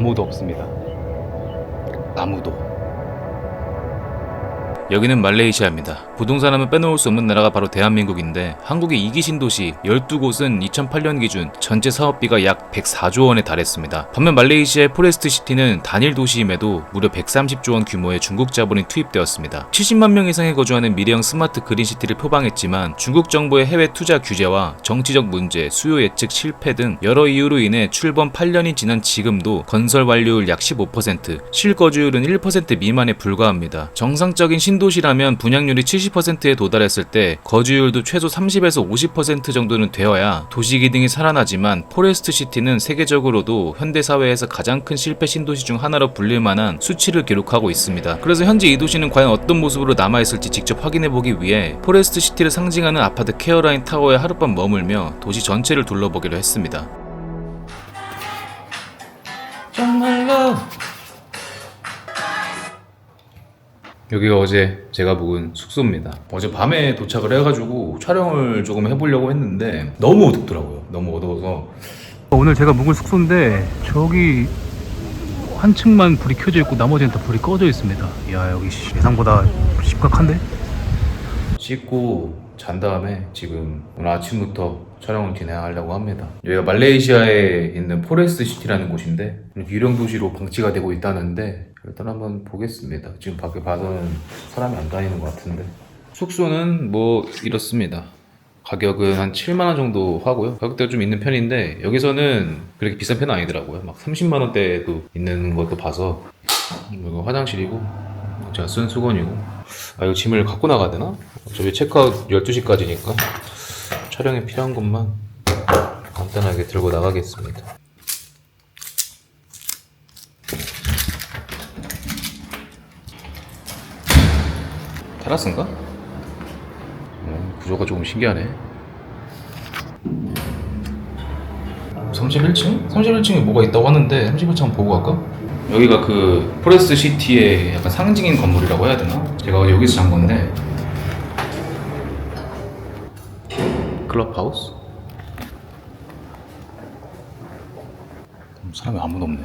아무도 없습니다. 아무도. 여기는 말레이시아입니다. 부동산 하면 빼놓을 수 없는 나라가 바로 대한민국인데 한국의 이기 신도시 12곳은 2008년 기준 전체 사업비가 약 104조 원에 달했습니다. 반면 말레이시아의 포레스트 시티는 단일 도시임에도 무려 130조 원 규모의 중국 자본이 투입되었습니다. 70만 명 이상이 거주하는 미래형 스마트 그린 시티를 표방했지만 중국 정부의 해외 투자 규제와 정치적 문제, 수요 예측 실패 등 여러 이유로 인해 출범 8년이 지난 지금도 건설 완료율 약 15%, 실거주율은 1% 미만에 불과합니다. 정상적인 신 도시라면 분양률이 70%에 도달했을 때 거주율도 최소 30에서 50% 정도는 되어야 도시 기능이 살아나지만 포레스트 시티는 세계적으로도 현대 사회에서 가장 큰 실패 신도시 중 하나로 불릴 만한 수치를 기록하고 있습니다. 그래서 현재 이 도시는 과연 어떤 모습으로 남아 있을지 직접 확인해 보기 위해 포레스트 시티를 상징하는 아파트 케어라인 타워에 하룻밤 머물며 도시 전체를 둘러보기로 했습니다. 정말로 여기가 어제 제가 묵은 숙소입니다. 어제 밤에 도착을 해가지고 촬영을 조금 해보려고 했는데 너무 어둡더라고요. 너무 어두워서 오늘 제가 묵은 숙소인데 저기 한 층만 불이 켜져 있고 나머지는 다 불이 꺼져 있습니다. 야 여기 씨, 예상보다 심각한데? 씻고 잔 다음에 지금 오늘 아침부터 촬영을 진행하려고 합니다. 여기가 말레이시아에 있는 포레스트 시티라는 곳인데 유령 도시로 방치가 되고 있다는데 일단 한번 보겠습니다. 지금 밖에 봐서는 사람이 안 다니는 것 같은데 숙소는 뭐 이렇습니다. 가격은 한 7만 원 정도 하고요. 가격대가 좀 있는 편인데 여기서는 그렇게 비싼 편은 아니더라고요. 막 30만 원대도 있는 것도 봐서 이거 화장실이고 제가 쓴 수건이고 아 이거 짐을 갖고 나가야 되나? 어차피 체크아웃 12시까지니까 촬영에 필요한 것만 간단하게 들고 나가겠습니다. 테라스인가? 어, 구조가 조금 신기하네. 31층? 31층에 뭐가 있다고 하는데 31층 한번 보고 갈까? 여기가 그 포레스트 시티의 약간 상징인 건물이라고 해야 되나? 제가 여기서 잔 건데 클럽하우스? 음, 사람이 아무도 없네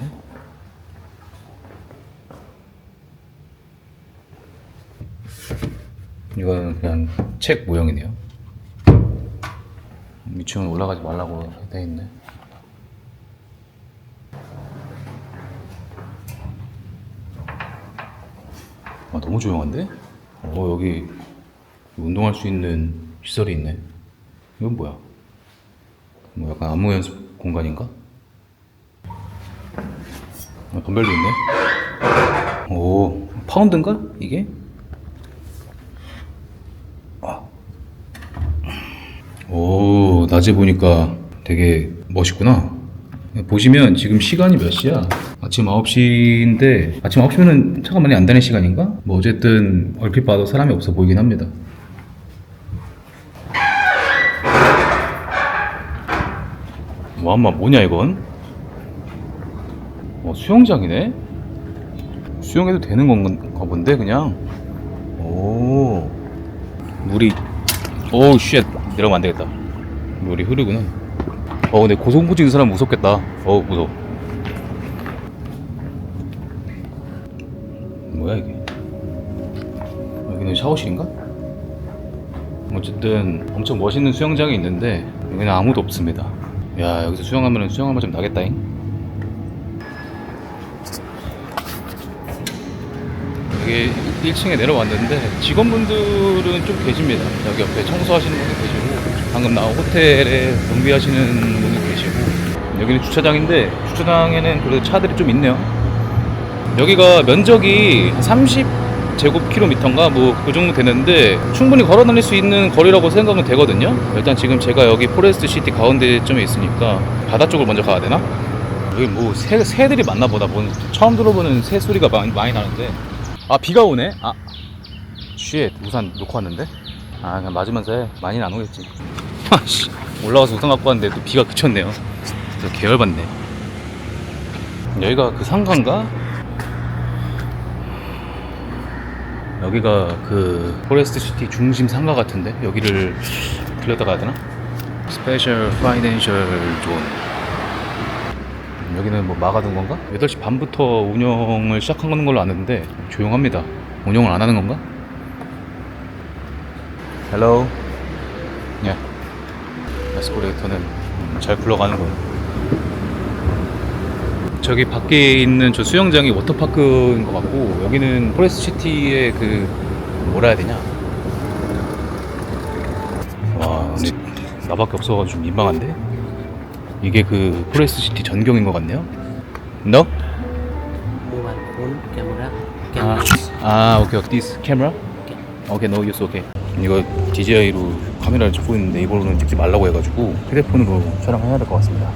이건 그냥 책 모형이네요 위층은 올라가지 말라고 돼 있네 아, 너무 조용한데? 어, 여기 운동할 수 있는 시설이 있네. 이건 뭐야? 뭐 약간 안무 연습 공간인가? 아, 덤벨도 있네. 오, 파운드인가? 이게? 아. 오, 낮에 보니까 되게 멋있구나. 보시면 지금 시간이 몇 시야? 아침 9시인데 아침 9시면은 차가 많이 안 다니는 시간인가? 뭐 어쨌든 얼핏 봐도 사람이 없어 보이긴 합니다. 뭐 한마 뭐냐 이건? 어, 수영장이네? 수영해도 되는 건가 본데 그냥? 오 물이 오쉣 내려가면 안 되겠다 물이 흐르구나 어 근데 고소공포증 있는 사람 무섭겠다 어 무서워 뭐야 이게 여기는 샤워실인가? 어쨌든 엄청 멋있는 수영장이 있는데 여기는 아무도 없습니다 야 여기서 수영하면 수영하면 좀 나겠다잉. 여기 1층에 내려왔는데 직원분들은 좀 계십니다. 여기 옆에 청소하시는 분도 계시고 방금 나온 호텔에 경비하시는 분도 계시고. 여기는 주차장인데 주차장에는 그래도 차들이 좀 있네요. 여기가 면적이 30 제곱킬로미터인가 뭐 그 정도 되는데 충분히 걸어 다닐 수 있는 거리라고 생각은 되거든요. 일단 지금 제가 여기 포레스트 시티 가운데점에 있으니까 바다 쪽을 먼저 가야 되나? 여기 뭐 새, 새들이 많나 보다. 뭐 처음 들어보는 새 소리가 많이, 많이 나는데 아 비가 오네. 아 쉣, 우산 놓고 왔는데. 아 그냥 맞으면서 해. 많이는 안 오겠지. 아씨 올라가서 우산 갖고 왔는데 또 비가 그쳤네요. 진짜 계열받네. 여기가 그 상가인가? 여기가 그 포레스트 시티 중심 상가 같은데 여기를 들렸다 가야 되나? 스페셜 파이낸셜 존 여기는 뭐 막아둔 건가? 8시 반부터 운영을 시작한 걸로 아는데 조용합니다. 운영을 안 하는 건가? Hello. 예. 에스코레이터는 음, 잘 굴러가는군. 저기 밖에 있는 저 수영장이 워터파크인 것 같고 여기는 포레스트 시티의 그 뭐라 해야 되냐? 와 근데 나밖에 없어가지고 좀 민망한데? 이게 그 포레스트 시티 전경인 것 같네요. No? phone camera 아, 아 오케이 오케이 this camera? 오케이 no use 오케이 이거 DJI로 카메라를 찍고 있는데 이걸로는 찍지 말라고 해가지고 휴대폰으로 촬영해야 될 것 같습니다.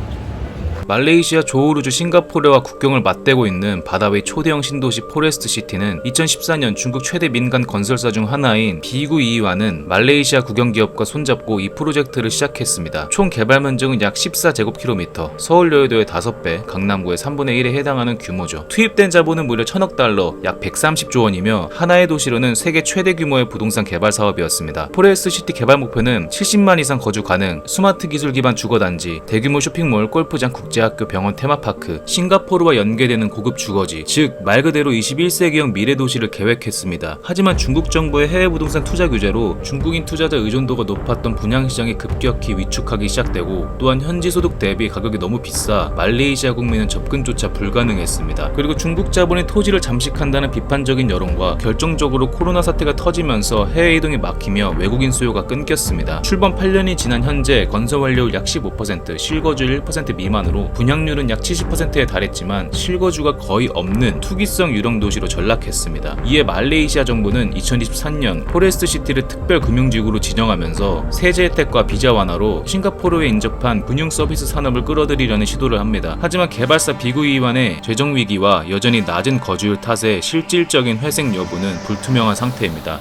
말레이시아 조호르주 싱가포르와 국경을 맞대고 있는 바다 위 초대형 신도시 포레스트 시티는 2014년 중국 최대 민간 건설사 중 하나인 비구 이와는 말레이시아 국영기업과 손잡고 이 프로젝트를 시작했습니다. 총 개발 면적은 약 14제곱킬로미터, 서울 여의도의 5배, 강남구의 3분의 1에 해당하는 규모죠. 투입된 자본은 무려 1000억 달러, 약 130조 원이며 하나의 도시로는 세계 최대 규모의 부동산 개발 사업이었습니다. 포레스트 시티 개발 목표는 70만 이상 거주 가능, 스마트 기술 기반 주거단지, 대규모 쇼핑몰, 골프장, 국제 학교, 병원, 테마파크, 싱가포르와 연계되는 고급 주거지, 즉 말 그대로 21세기형 미래 도시를 계획했습니다. 하지만 중국 정부의 해외 부동산 투자 규제로 중국인 투자자 의존도가 높았던 분양 시장이 급격히 위축하기 시작되고 또한 현지 소득 대비 가격이 너무 비싸 말레이시아 국민은 접근조차 불가능했습니다. 그리고 중국 자본이 토지를 잠식한다는 비판적인 여론과 결정적으로 코로나 사태가 터지면서 해외 이동이 막히며 외국인 수요가 끊겼습니다. 출범 8년이 지난 현재 건설 완료율 약 15%, 실거주율 1% 미만으로 분양률은 약 70%에 달했지만 실거주가 거의 없는 투기성 유령 도시로 전락했습니다. 이에 말레이시아 정부는 2023년 포레스트 시티를 특별 금융지구로 지정하면서 세제 혜택과 비자 완화로 싱가포르에 인접한 금융 서비스 산업을 끌어들이려는 시도를 합니다. 하지만 개발사 비구이완의 재정 위기와 여전히 낮은 거주율 탓에 실질적인 회생 여부는 불투명한 상태입니다.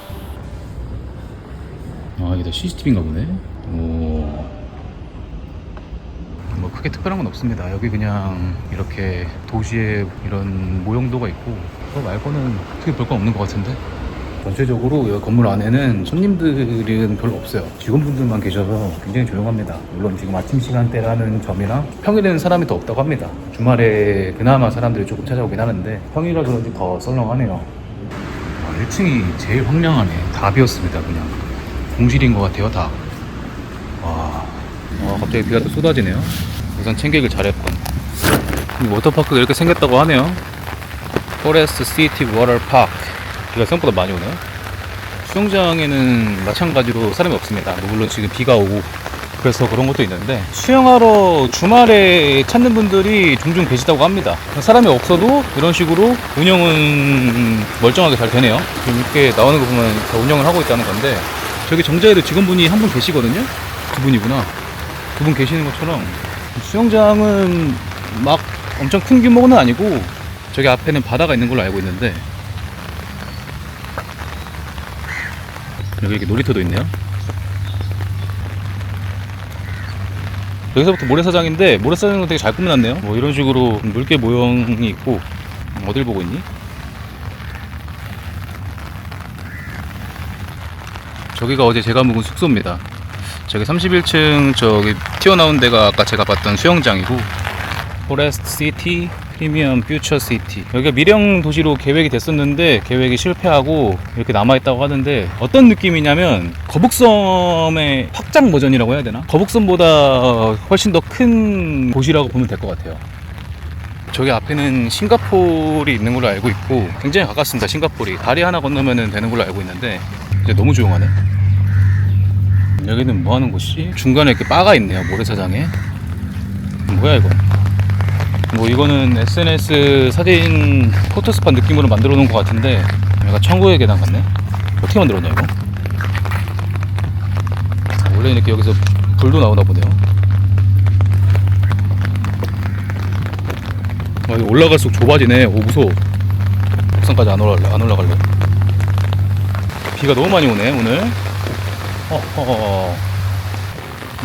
아 이게 다 CCTV인가 보네. 오. 뭐 크게 특별한 건 없습니다. 여기 그냥 이렇게 도시에 이런 모형도가 있고 그거 말고는 크게 볼 건 없는 것 같은데. 전체적으로 여기 건물 안에는 손님들은 별로 없어요. 직원분들만 계셔서 굉장히 조용합니다. 물론 지금 아침 시간대라는 점이나 평일에는 사람이 더 없다고 합니다. 주말에 그나마 사람들이 조금 찾아오긴 하는데 평일이라 그런지 더 썰렁하네요. 아, 1층이 제일 황량하네. 다 비었습니다, 그냥. 공실인 것 같아요, 다. 와, 와 갑자기 비가 또 쏟아지네요. 우선 챙기길 잘했군. 이 워터파크가 이렇게 생겼다고 하네요. 포레스트 시티 워터파크. 비가 생각보다 많이 오네요. 수영장에는 마찬가지로 사람이 없습니다. 뭐 물론 지금 비가 오고 그래서 그런 것도 있는데 수영하러 주말에 찾는 분들이 종종 계시다고 합니다. 사람이 없어도 이런 식으로 운영은 멀쩡하게 잘 되네요. 지금 이렇게 나오는 거 보면 다 운영을 하고 있다는 건데 저기 정자에도 직원분이 한 분 계시거든요. 두 분이구나. 두 분 계시는 것처럼 수영장은 막 엄청 큰 규모는 아니고 저기 앞에는 바다가 있는 걸로 알고 있는데 여기 이렇게 놀이터도 있네요. 여기서부터 모래사장인데 모래사장은 되게 잘 꾸며놨네요. 뭐 이런 식으로 물개 모형이 있고 어딜 보고 있니? 저기가 어제 제가 묵은 숙소입니다. 저기 31층 저기 튀어나온 데가 아까 제가 봤던 수영장이고. 포레스트 시티 프리미엄 퓨처 시티. 여기가 미령 도시로 계획이 됐었는데 계획이 실패하고 이렇게 남아있다고 하는데 어떤 느낌이냐면 거북섬의 확장 버전이라고 해야 되나? 거북섬보다 훨씬 더 큰 도시라고 보면 될 것 같아요. 저기 앞에는 싱가포르이 있는 걸로 알고 있고 굉장히 가깝습니다 싱가포르이. 다리 하나 건너면 되는 걸로 알고 있는데 이제 너무 조용하네 여기는 뭐 하는 곳이? 중간에 이렇게 바가 있네요 모래사장에. 뭐야 이거? 뭐 이거는 SNS 사진 포토스팟 느낌으로 만들어 놓은 것 같은데 약간 천국의 계단 같네? 어떻게 만들었냐 이거? 아, 원래 이렇게 여기서 불도 나오나 보네요. 아, 올라갈수록 좁아지네 오 무서워. 옥상까지 안 올라갈래 안 올라갈래. 비가 너무 많이 오네 오늘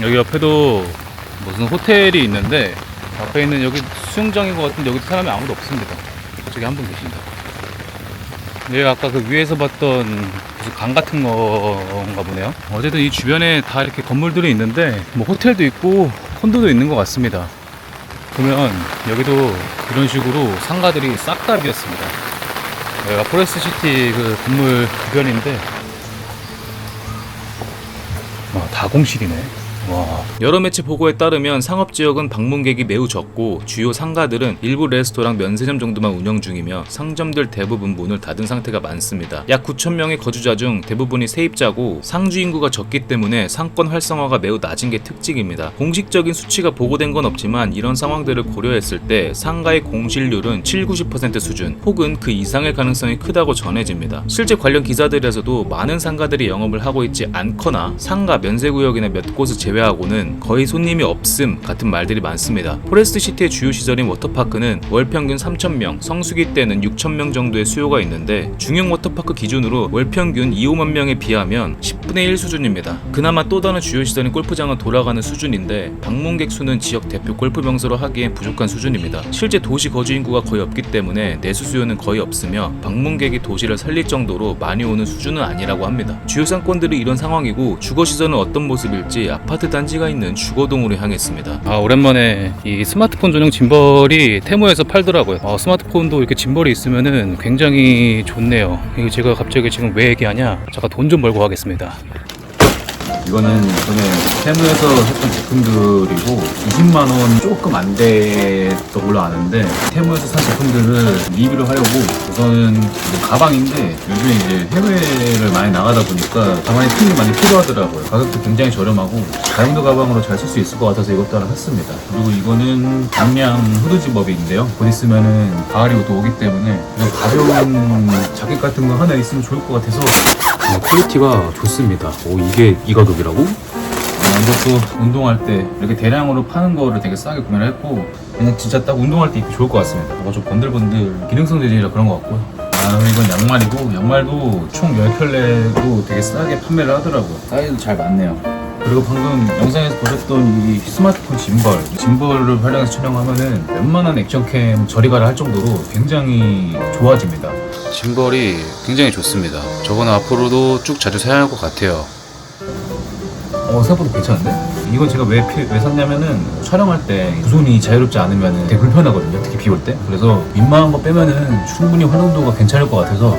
여기 옆에도 무슨 호텔이 있는데 앞에 있는 여기 수영장인 것 같은데 여기도 사람이 아무도 없습니다. 저기 한분 계신다. 여기 아까 그 위에서 봤던 무슨 강 같은 건가 보네요. 어제도 이 주변에 다 이렇게 건물들이 있는데 뭐 호텔도 있고 콘도도 있는 것 같습니다. 보면 여기도 이런 식으로 상가들이 싹 다 비었습니다. 여기가 포레스트 시티 그 건물 주변인데 와, 다 공실이네. 와. 여러 매체 보고에 따르면 상업 지역은 방문객이 매우 적고 주요 상가들은 일부 레스토랑 면세점 정도만 운영 중이며 상점들 대부분 문을 닫은 상태가 많습니다. 약 9천 명의 거주자 중 대부분이 세입자고 상주 인구가 적기 때문에 상권 활성화가 매우 낮은 게 특징입니다. 공식적인 수치가 보고된 건 없지만 이런 상황들을 고려했을 때 상가의 공실률은 7, 90% 수준 혹은 그 이상의 가능성이 크다고 전해집니다. 실제 관련 기사들에서도 많은 상가들이 영업을 하고 있지 않거나 상가 면세 구역이나 몇 곳을 제외하고는 거의 손님이 없음 같은 말들이 많습니다. 포레스트 시티의 주요 시설인 워터파크는 월 평균 3,000명, 성수기 때는 6,000명 정도의 수요가 있는데 중형 워터파크 기준으로 월 평균 2, 5만 명에 비하면 10분의 1 수준입니다. 그나마 또 다른 주요 시설인 골프장은 돌아가는 수준인데 방문객 수는 지역 대표 골프 명소로 하기엔 부족한 수준입니다. 실제 도시 거주 인구가 거의 없기 때문에 내수 수요는 거의 없으며 방문객이 도시를 살릴 정도로 많이 오는 수준은 아니라고 합니다. 주요 상권들이 이런 상황이고 주거 시설은 어떤 모습일지 아파트 단지가 있는 주거동으로 향했습니다. 아 오랜만에 이 스마트폰 전용 짐벌이 테무에서 팔더라고요. 아, 스마트폰도 이렇게 짐벌이 있으면은 굉장히 좋네요. 이거 제가 갑자기 지금 왜 얘기하냐? 잠깐 돈좀 벌고 하겠습니다. 이거는 전에 테무에서 했던 제품들이고 20만 원 조금 안 돼서 올라왔는데 테무에서 산 제품들을 리뷰를 하려고 우선은 뭐 가방인데 요즘에 이제 해외를 많이 나가다 보니까 가방에 틈이 많이 필요하더라고요. 가격도 굉장히 저렴하고 다이문드 가방으로 잘 쓸 수 있을 것 같아서 이것도 하나 샀습니다. 그리고 이거는 방량 후드 집업인데요. 곧 있으면은 가을이 또 오기 때문에 가벼운 자켓 같은 거 하나 있으면 좋을 것 같아서 어, 퀄리티가 좋습니다. 오 이게 이 가격이라고? 어, 이것도 운동할 때 이렇게 대량으로 파는 거를 되게 싸게 구매를 했고 그냥 진짜 딱 운동할 때 입기 좋을 것 같습니다. 뭔가 좀 번들번들 기능성 재질이라 그런 것 같고요. 아 이건 양말이고 양말도 총 10켤레도 되게 싸게 판매를 하더라고요. 사이즈도 잘 맞네요. 그리고 방금 영상에서 보셨던 이 스마트폰 짐벌 짐벌을 활용해서 촬영하면은 웬만한 액션캠 저리가를 할 정도로 굉장히 좋아집니다. 짐벌이 굉장히 좋습니다. 저건 앞으로도 쭉 자주 사용할 것 같아요. 어, 생각보다 괜찮은데? 이건 제가 왜, 피- 왜 샀냐면은 촬영할 때 두 손이 자유롭지 않으면 되게 불편하거든요. 특히 비 올 때. 그래서 민망한 거 빼면은 충분히 활용도가 괜찮을 것 같아서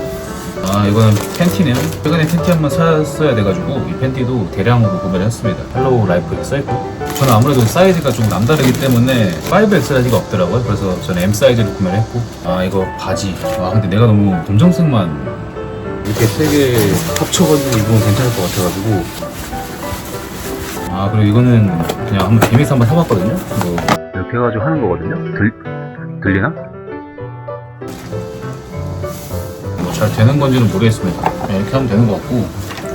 아 이거는 팬티네요. 최근에 팬티 한 번 샀어야 돼가지고 이 팬티도 대량으로 구매를 했습니다. 헬로우 라이프 이렇게 써있고 저는 아무래도 사이즈가 좀 남다르기 때문에 5X 사이즈가 없더라고요. 그래서 저는 M 사이즈로 구매를 했고 아 이거 바지. 아 근데 내가 너무 검정색만 이렇게 세 개 합쳐가지고 입으면 괜찮을 것 같아가지고 아 그리고 이거는 그냥 한번 재미있어 한번 사봤거든요 뭐 이렇게 해가지고 하는 거거든요 들, 들리나? 뭐 잘 되는 건지는 모르겠습니다 그냥 이렇게 하면 되는 것 같고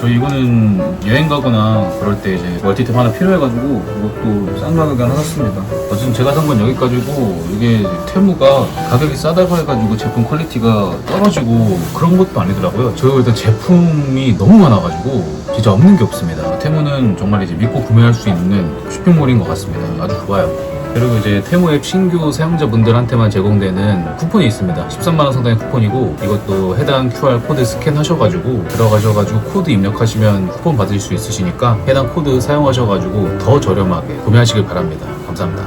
저 이거는 여행 가거나 그럴 때 이제 멀티탭 하나 필요해가지고 이것도 싼 가격에 하나 샀습니다. 어쨌든 제가 산 건 여기까지고 이게 테무가 가격이 싸다고 해가지고 제품 퀄리티가 떨어지고 그런 것도 아니더라고요. 저 일단 제품이 너무 많아가지고 진짜 없는 게 없습니다. 테무는 정말 이제 믿고 구매할 수 있는 쇼핑몰인 것 같습니다. 아주 좋아요 그리고 이제 테무 앱 신규 사용자분들한테만 제공되는 쿠폰이 있습니다. 13만원 상당의 쿠폰이고 이것도 해당 QR 코드 스캔하셔가지고 들어가셔가지고 코드 입력하시면 쿠폰 받으실 수 있으시니까 해당 코드 사용하셔가지고 더 저렴하게 구매하시길 바랍니다. 감사합니다.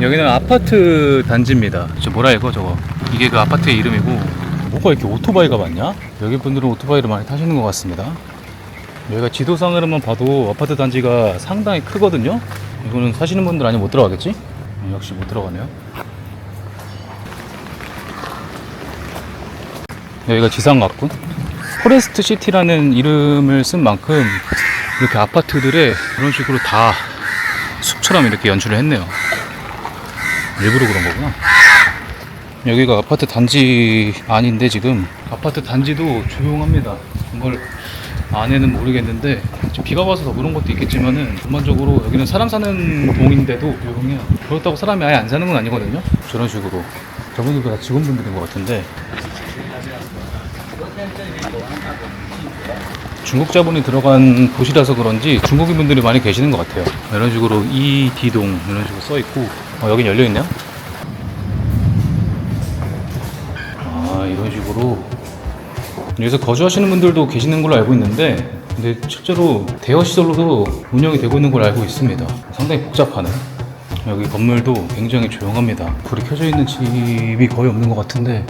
여기는 아파트 단지입니다. 저 뭐라 이거 저거 이게 그 아파트의 이름이고 뭐가 이렇게 오토바이가 많냐? 여기 분들은 오토바이를 많이 타시는 것 같습니다. 여기가 지도상으로만 봐도 아파트 단지가 상당히 크거든요. 이거는 사시는 분들 아니면 못 들어가겠지? 음, 역시 못 들어가네요. 여기가 지상가군. 포레스트 시티라는 이름을 쓴 만큼 이렇게 아파트들에 이런 식으로 다 숲처럼 이렇게 연출을 했네요. 일부러 그런 거구나. 여기가 아파트 단지 아닌데 지금 아파트 단지도 조용합니다. 정말 안에는 모르겠는데 비가 와서 더 그런 것도 있겠지만은 전반적으로 여기는 사람 사는 동인데도 조용해요. 그렇다고 사람이 아예 안 사는 건 아니거든요. 저런 식으로 저분들도 다 직원분들인 것 같은데 중국 자본이 들어간 도시라서 그런지 중국인 분들이 많이 계시는 것 같아요. 이런 식으로 이디동 이런 식으로 써 있고 어, 여긴 열려 있네요. 아 이런 식으로 여기서 거주하시는 분들도 계시는 걸로 알고 있는데 근데 실제로 대여 시설로도 운영이 되고 있는 걸 알고 있습니다. 상당히 복잡하네. 여기 건물도 굉장히 조용합니다. 불이 켜져 있는 집이 거의 없는 것 같은데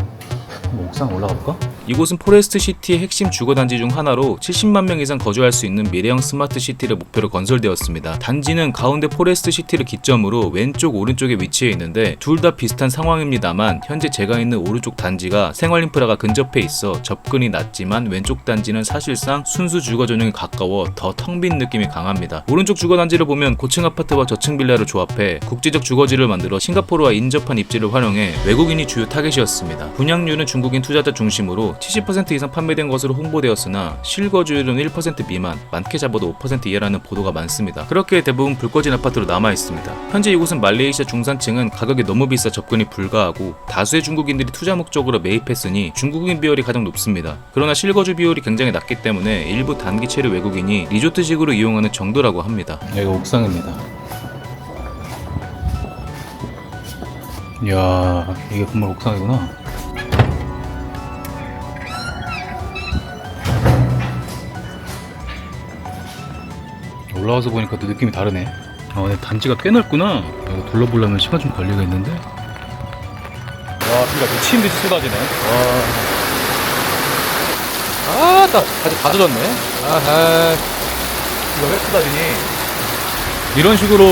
한번 옥상 올라가 볼까? 이곳은 포레스트 시티의 핵심 주거 단지 중 하나로 70만 명 이상 거주할 수 있는 미래형 스마트 시티를 목표로 건설되었습니다. 단지는 가운데 포레스트 시티를 기점으로 왼쪽 오른쪽에 위치해 있는데 둘 다 비슷한 상황입니다만 현재 제가 있는 오른쪽 단지가 생활 인프라가 근접해 있어 접근이 낮지만 왼쪽 단지는 사실상 순수 주거 전용에 가까워 더 텅 빈 느낌이 강합니다. 오른쪽 주거 단지를 보면 고층 아파트와 저층 빌라를 조합해 국제적 주거지를 만들어 싱가포르와 인접한 입지를 활용해 외국인이 주요 타겟이었습니다. 분양률은 중국인 투자자 중심으로 70% 이상 판매된 것으로 홍보되었으나 실거주율은 1% 미만, 많게 잡아도 5% 이하라는 보도가 많습니다. 그렇게 대부분 불 꺼진 아파트로 남아 있습니다. 현재 이곳은 말레이시아 중산층은 가격이 너무 비싸 접근이 불가하고 다수의 중국인들이 투자 목적으로 매입했으니 중국인 비율이 가장 높습니다. 그러나 실거주 비율이 굉장히 낮기 때문에 일부 단기 체류 외국인이 리조트식으로 이용하는 정도라고 합니다. 여기가 옥상입니다. 이야, 이게 건물 옥상이구나. 올라와서 보니까 또 느낌이 다르네. 아, 근데 단지가 꽤 넓구나. 여기 둘러보려면 시간 좀 걸리겠는데? 와, 비가 미친 듯이 쏟아지네. 와. 아, 딱, 아직 다 젖었네. 아하. 이거 왜 쏟아지니? 이런 식으로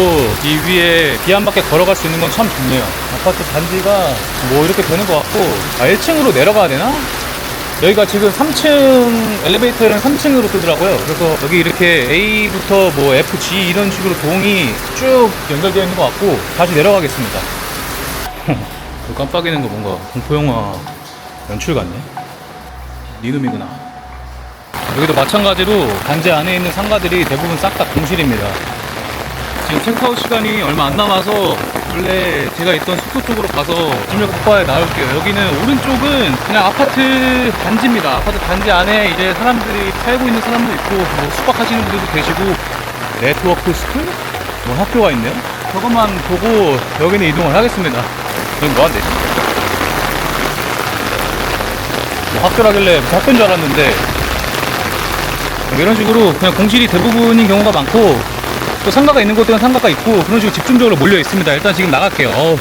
이 위에 비 한 바퀴 걸어갈 수 있는 건 참 좋네요. 아파트 단지가 뭐 이렇게 되는 것 같고, 아, 1층으로 내려가야 되나? 여기가 지금 3층, 엘리베이터는 3층으로 뜨더라고요. 그래서 여기 이렇게 A부터 뭐 F, G 이런 식으로 동이 쭉 연결되어 있는 것 같고, 다시 내려가겠습니다. 저 깜빡이는 거 뭔가 공포 영화 연출 같네. 니놈이구나. 여기도 마찬가지로 단지 안에 있는 상가들이 대부분 싹 다 공실입니다. 지금 체크아웃 시간이 얼마 안 남아서 원래 제가 있던 숙소 쪽으로 가서 갖고 와야 나올게요. 여기는 오른쪽은 그냥 아파트 단지입니다. 아파트 단지 안에 이제 사람들이 살고 있는 사람도 있고 뭐 숙박하시는 분들도 계시고 네트워크 스쿨? 뭐 학교가 있네요. 저것만 보고 여기는 이동을 하겠습니다. 여기 뭐 한대? 뭐 학교라길래 무슨 학교인 줄 알았는데 이런 식으로 그냥 공실이 대부분인 경우가 많고 또 상가가 있는 곳들은 상가가 있고 그런 식으로 집중적으로 몰려 있습니다. 일단 지금 나갈게요. 어우.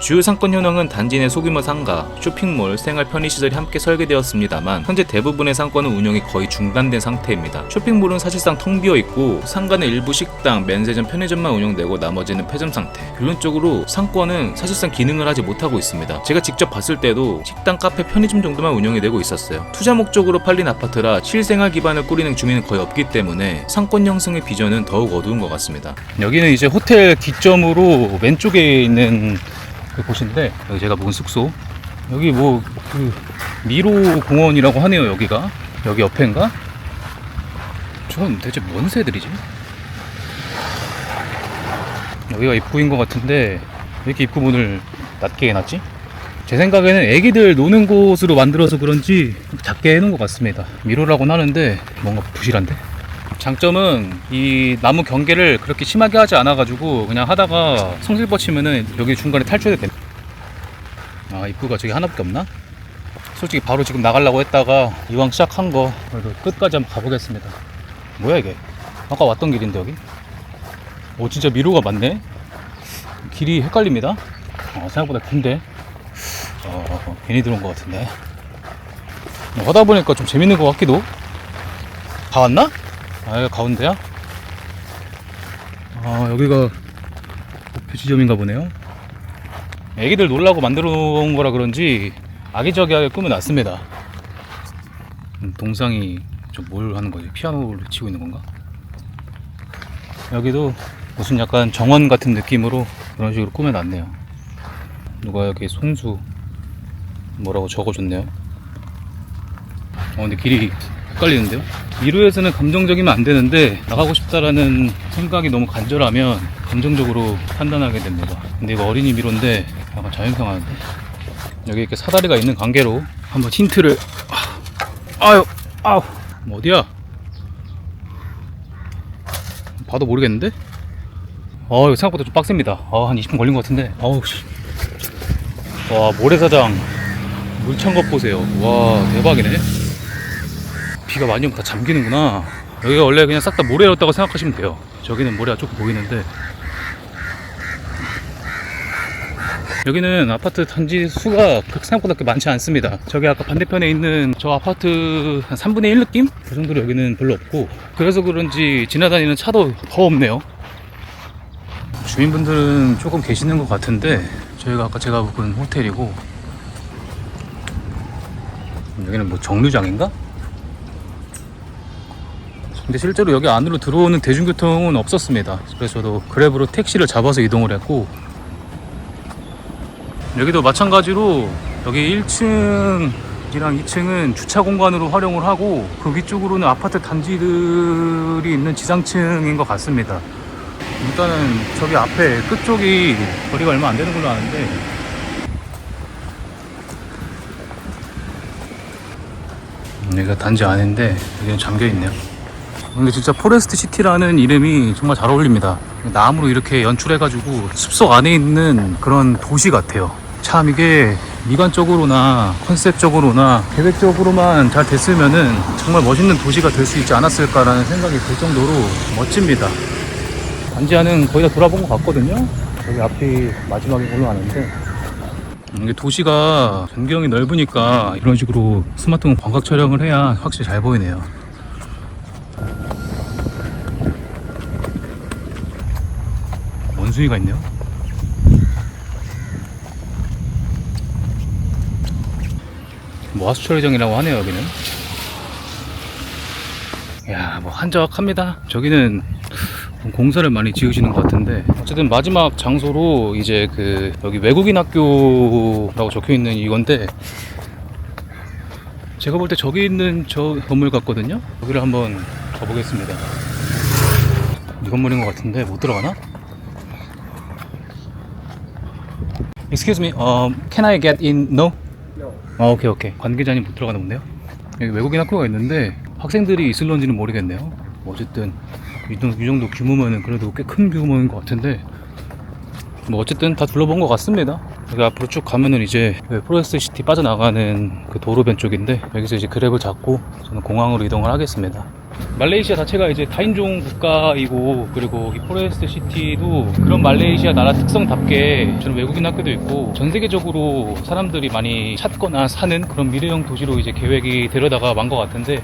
주요 상권 현황은 단지 내 소규모 상가, 쇼핑몰, 생활 편의시설이 함께 설계되었습니다만 현재 대부분의 상권은 운영이 거의 중단된 상태입니다. 쇼핑몰은 사실상 텅 비어 있고 상가는 일부 식당, 면세점, 편의점만 운영되고 나머지는 폐점 상태. 결론적으로 상권은 사실상 기능을 하지 못하고 있습니다. 제가 직접 봤을 때도 식당, 카페, 편의점 정도만 운영이 되고 있었어요. 투자 목적으로 팔린 아파트라 실생활 기반을 꾸리는 주민은 거의 없기 때문에 상권 형성의 비전은 더욱 어두운 것 같습니다. 여기는 이제 호텔 뒷점으로 왼쪽에 있는 그 곳인데 여기 제가 묵은 숙소 여기 뭐 그 미로 공원이라고 하네요 여기가 여기 옆에인가? 전 대체 뭔 새들이지? 여기가 입구인 것 같은데 왜 이렇게 입구 문을 낮게 해놨지? 제 생각에는 애기들 노는 곳으로 만들어서 그런지 작게 해놓은 것 같습니다 미로라고는 하는데 뭔가 부실한데? 장점은 이 나무 경계를 그렇게 심하게 하지 않아 가지고 그냥 하다가 성질 뻗치면은 여기 중간에 탈출해도 됩니다. 아 입구가 저기 하나밖에 없나? 솔직히 바로 지금 나가려고 했다가 이왕 시작한 거 그래도 끝까지 한번 가보겠습니다. 뭐야 이게? 아까 왔던 길인데 여기? 오 진짜 미로가 많네. 길이 헷갈립니다. 어, 생각보다 큰데. 어, 괜히 들어온 것 같은데. 하다 보니까 좀 재밌는 것 같기도. 다 왔나? 아, 여기 가운데야? 아, 여기가 목표 지점인가 보네요. 애기들 놀라고 만들어 놓은 거라 그런지 아기자기하게 꾸며놨습니다. 음, 동상이 좀 뭘 하는 거지? 피아노를 치고 있는 건가? 여기도 무슨 약간 정원 같은 느낌으로 그런 식으로 꾸며놨네요. 누가 여기 송수 뭐라고 적어줬네요. 어, 근데 길이 헷갈리는데요? 미루에서는 감정적이면 안 되는데 나가고 싶다라는 생각이 너무 간절하면 감정적으로 판단하게 됩니다. 근데 이거 어린이 미로인데 약간 자연성하는데 여기 이렇게 사다리가 있는 관계로 한번 힌트를 아, 아유 아우 뭐 어디야? 봐도 모르겠는데? 어 생각보다 좀 빡셉니다. 아, 한 20분 걸린 것 같은데. 씨. 와 모래사장 물 찬 것 보세요. 와 대박이네. 비가 많이 오면 다 잠기는구나. 여기가 원래 그냥 싹 다 모래였다고 생각하시면 돼요. 저기는 모래가 조금 보이는데 여기는 아파트 단지 수가 그 생각보다 그렇게 많지 않습니다. 저기 아까 반대편에 있는 저 아파트 한 3분의 1 느낌? 그 정도로 여기는 별로 없고 그래서 그런지 지나다니는 차도 더 없네요. 주민분들은 조금 계시는 것 같은데 저희가 아까 제가 묵은 호텔이고 여기는 뭐 정류장인가? 근데 실제로 여기 안으로 들어오는 대중교통은 없었습니다. 그래서 저도 그랩으로 택시를 잡아서 이동을 했고 여기도 마찬가지로 여기 1층이랑 2층은 주차 공간으로 활용을 하고 그 위쪽으로는 아파트 단지들이 있는 지상층인 것 같습니다. 일단은 저기 앞에 끝쪽이 거리가 얼마 안 되는 걸로 아는데 음, 여기가 단지 안인데 여기는 잠겨 있네요. 근데 진짜 포레스트 시티라는 이름이 정말 잘 어울립니다. 나무로 이렇게 연출해가지고 숲속 안에 있는 그런 도시 같아요. 참 이게 미관적으로나 컨셉적으로나 계획적으로만 잘 됐으면은 정말 멋있는 도시가 될 수 있지 않았을까라는 생각이 들 정도로 멋집니다. 안은 거의 다 돌아본 것 같거든요. 여기 앞이 마지막인 걸로 아는데 이게 도시가 전경이 넓으니까 이런 식으로 스마트폰 광각 촬영을 해야 확실히 잘 보이네요. 원숭이가 있네요. 뭐 하수 처리장이라고 하네요 여기는. 야, 뭐 한적합니다. 저기는 공사를 많이 지으시는 것 같은데 어쨌든 마지막 장소로 이제 그 여기 외국인 학교라고 적혀 있는 이건데 제가 볼 때 저기 있는 저 건물 같거든요. 여기를 한번 가보겠습니다. 이 건물인 것 같은데 못 들어가나? Excuse me, um, can I get in? No? 아, 오케이, 오케이. 관계자님 못 들어가나 본데요? 여기 외국인 학교가 있는데 학생들이 있을런지는 모르겠네요. 뭐 어쨌든 이 정도, 규모면은 그래도 꽤 큰 규모인 것 같은데 뭐 어쨌든 다 둘러본 것 같습니다. 여기 앞으로 쭉 가면은 이제 그 포레스트 시티 빠져나가는 그 도로 변 쪽인데 여기서 이제 그랩을 잡고 저는 공항으로 이동을 하겠습니다. 말레이시아 자체가 이제 다인종 국가이고 그리고 이 포레스트 시티도 그런 말레이시아 나라 특성답게 저는 외국인 학교도 있고 전 세계적으로 사람들이 많이 찾거나 사는 그런 미래형 도시로 이제 계획이 되려다가 만 것 같은데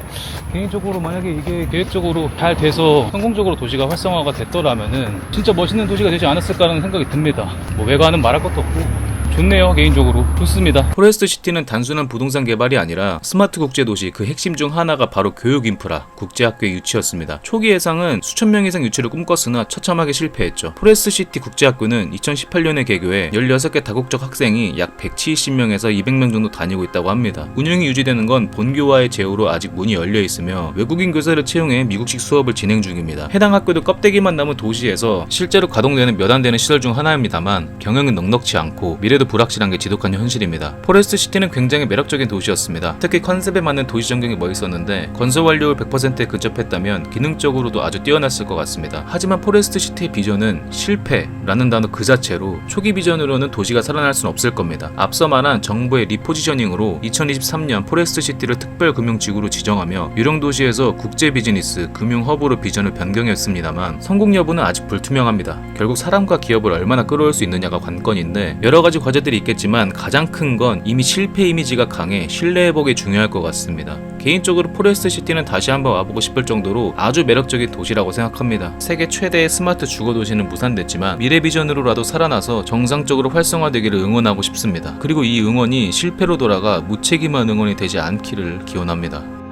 개인적으로 만약에 이게 계획적으로 잘 돼서 성공적으로 도시가 활성화가 됐더라면은 진짜 멋있는 도시가 되지 않았을까라는 생각이 듭니다. 뭐 외관은 말할 것도 없고 좋네요 개인적으로 좋습니다. 포레스트 시티는 단순한 부동산 개발이 아니라 스마트 국제 도시 그 핵심 중 하나가 바로 교육 인프라, 국제학교의 유치였습니다. 초기 예상은 수천 명 이상 유치를 꿈꿨으나 처참하게 실패했죠. 포레스트 시티 국제학교는 2018년에 개교해 16개 다국적 학생이 약 170명에서 200명 정도 다니고 있다고 합니다. 운영이 유지되는 건 본교와의 제휴로 아직 문이 열려 있으며 외국인 교사를 채용해 미국식 수업을 진행 중입니다. 해당 학교도 껍데기만 남은 도시에서 실제로 가동되는 몇 안 되는 시설 중 하나입니다만 경영은 넉넉치 않고 미래도 불확실한 게 지독한 현실입니다. 포레스트 시티는 굉장히 매력적인 도시였습니다. 특히 컨셉에 맞는 도시 전경이 멋있었는데 건설 완료율 100%에 근접했다면 기능적으로도 아주 뛰어났을 것 같습니다. 하지만 포레스트 시티의 비전은 실패라는 단어 그 자체로 초기 비전으로는 도시가 살아날 수는 없을 겁니다. 앞서 말한 정부의 리포지셔닝으로 2023년 포레스트 시티를 특별 금융지구로 지정하며 유령 도시에서 국제 비즈니스 금융 허브로 비전을 변경했습니다만 성공 여부는 아직 불투명합니다. 결국 사람과 기업을 얼마나 끌어올 수 있느냐가 관건인데 여러 가지 과제들이 있겠지만 가장 큰 건 이미 실패 이미지가 강해 신뢰 회복이 중요할 것 같습니다. 개인적으로 포레스트 시티는 다시 한번 와보고 싶을 정도로 아주 매력적인 도시라고 생각합니다. 세계 최대의 스마트 주거 도시는 무산됐지만 미래 비전으로라도 살아나서 정상적으로 활성화되기를 응원하고 싶습니다. 그리고 이 응원이 실패로 돌아가 무책임한 응원이 되지 않기를 기원합니다.